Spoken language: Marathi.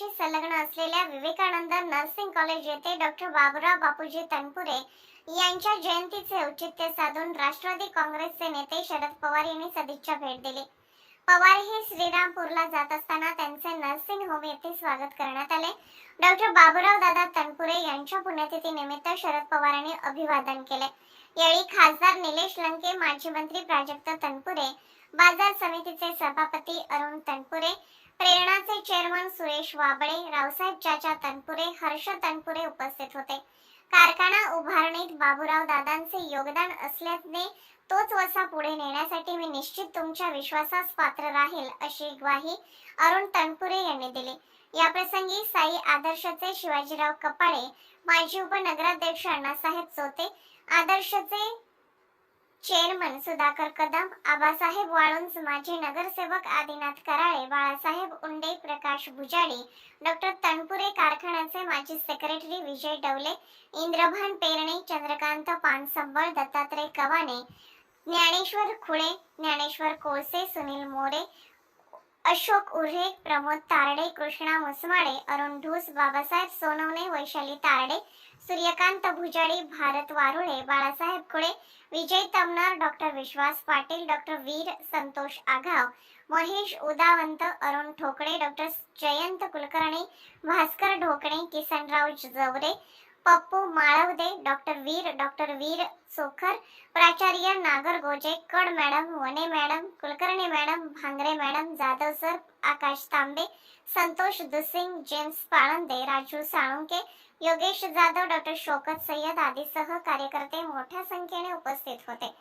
कारखान्याशी संलग्न असलेल्या विवेकानंद नर्सिंग कॉलेज येथे डॉक्टर बाबुराव बापूजी तनपुरे यांच्या जयंतीचे औचित्य साधून राष्ट्रवादी काँग्रेसचे नेते शरद पवार यांनी सदिच्छा भेट दिली. पवार हे श्रीरामपूरला जात असताना त्यांचे नर्सिंग होम येथे स्वागत करण्यात आले. डॉक्टर बाबूराव दादा तनपुरे यांच्या पुण्यतिथी निमित्त शरद पवारांनी अभिवादन केले. यावेळी खासदार निलेश लंके माजी मंत्री प्राजक्त तनपुरे बाजार समितीचे सभापती अरुण तनपुरे प्रेरणाचे चेअरमन सुरेश वाबळे रावसाहेब चाचा तनपुरे हर्ष तनपुरे उपस्थित होते. कारखाना उभारणीत बाबूराव दादांचे योगदान असल्याने तोच वसा पुढे नेण्यासाठी मी निश्चित तुमच्या विश्वासास पात्र राहील अशी ग्वाही अरुण तनपुरे यांनी दिली. या प्रसंगी साई आदर्शचे शिवाजीराव कपाळे माजी उपनगराध्यक्ष अण्णासाहेब चोते आदर्शचे चेअरमन सुधाकर कदम आबासाहेब वाळुंज माजी नगरसेवक आदिनाथ कराळे बाळासाहेब उंडे प्रकाश भुजाडी डॉक्टर तणपुरे कारखान्याचे माजी secretary Vijay Dawale Indrabhan Perane Chandrakant Pansambal Dattatray Kawane Dnyaneshwar Khule Dnyaneshwar Kolse Sunil More Ashok Urhe Pramod Tarde Krishna Musmade Arun Dhus Babasaheb Sonawane Vaishali Tarde Suryakant Bhujadi Bharat Warule Balasaheb Kule Vijay Tamnar doctor Vishwas Patil doctor Veer Santosh Aghav Mahesh Udawant Arun Thokale doctor Jayant Kulkarni Bhaskar Dhokane Kisanrao Jaware Pappu Malwade doctor Veer doctor Veer Sokhar प्राचार्य Nagar Goje Kad madam Wane madam Kulkarni madam Bhangre madam Jadhav sir Akash Tambe Santosh Dusing James Palande Raju Salunke Yogesh Jadhav doctor Shaukat Sayyed आदीसह कार्यकर्ते मोठ्या संख्येने उपस्थित होते.